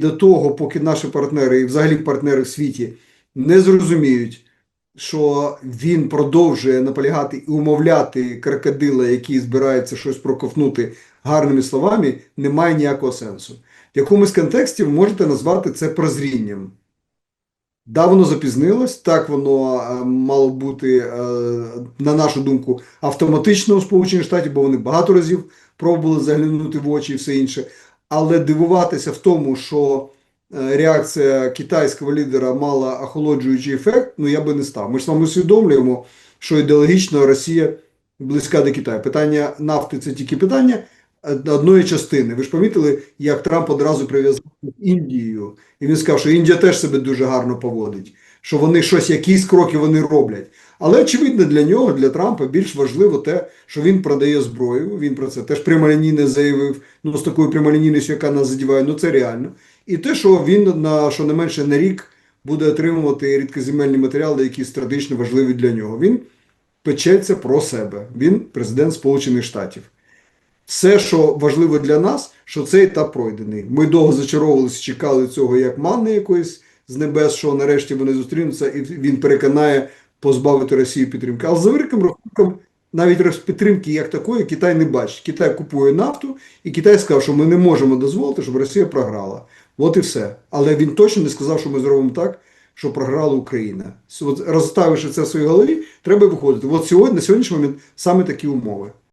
до того, поки наші партнери і взагалі партнери в світі не зрозуміють, що він продовжує наполягати і умовляти крокодила, який збирається щось проковтнути гарними словами, немає ніякого сенсу. В якомусь контексті ви можете назвати це прозрінням. Да, воно запізнилось, так воно е, мало бути, е, на нашу думку, автоматично у Сполучених Штатів, бо вони багато разів пробували заглянути в очі і все інше. Але дивуватися в тому, що е, реакція китайського лідера мала охолоджуючий ефект, ну я би не став. Ми ж вами усвідомлюємо, що ідеологічно Росія близька до Китаю. Питання нафти це тільки питання е, одної частини. Ви ж помітили, як Трамп одразу прив'язав Індією, і він сказав, що Індія теж себе дуже гарно поводить, що вони щось, якісь кроки вони роблять. Але очевидно для нього, для Трампа, більш важливо те, що він продає зброю. Він про це теж прямолінійно заявив. Ну з такою прямолінійністю, яка нас задіває, ну це реально. І те, що він на що не менше на рік буде отримувати рідкоземельні матеріали, які стратегічно важливі для нього. Він печеться про себе. Він президент Сполучених Штатів. Все, що важливо для нас, що цей етап пройдений. Ми довго зачаровувалися, чекали цього як манни якоїсь з небес, що нарешті вони зустрінуться, і він переконає позбавити Росію підтримки. Але за великим рахунком, навіть підтримки як такої Китай не бачить. Китай купує нафту, і Китай сказав, що ми не можемо дозволити, щоб Росія програла. От і все. Але він точно не сказав, що ми зробимо так, що програла Україна. От розставивши це в своїй голові, треба виходити. От сьогодні, на сьогоднішній момент саме такі умови.